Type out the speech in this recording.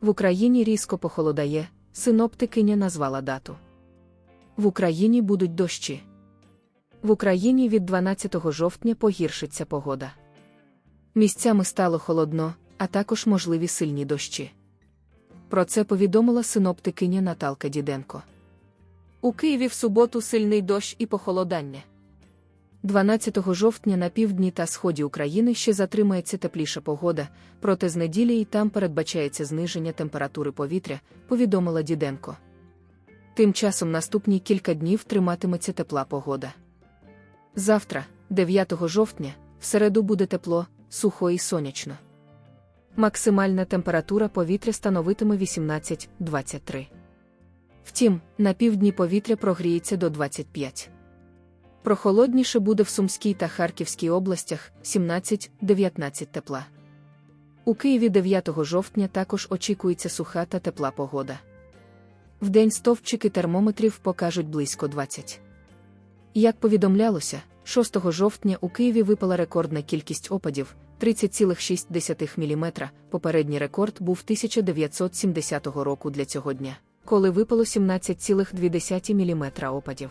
В Україні різко похолодає, синоптикиня назвала дату. В Україні будуть дощі. В Україні від 12 жовтня погіршиться погода. Місцями стало холодно, а також можливі сильні дощі. Про це повідомила синоптикиня Наталка Діденко. У Києві в суботу сильний дощ і похолодання. 12 жовтня на півдні та сході України ще затримається тепліша погода, проте з неділі і там передбачається зниження температури повітря, повідомила Діденко. Тим часом наступні кілька днів триматиметься тепла погода. Завтра, 9 жовтня, в середу буде тепло, сухо і сонячно. Максимальна температура повітря становитиме 18-23. Втім, на півдні повітря прогріється до 25. Прохолодніше буде в Сумській та Харківській областях 17-19 тепла. У Києві 9 жовтня також очікується суха та тепла погода. Вдень стовпчики термометрів покажуть близько 20. Як повідомлялося, 6 жовтня у Києві випала рекордна кількість опадів 30,6 мм. Попередній рекорд був 1970 року для цього дня, коли випало 17,2 мм опадів.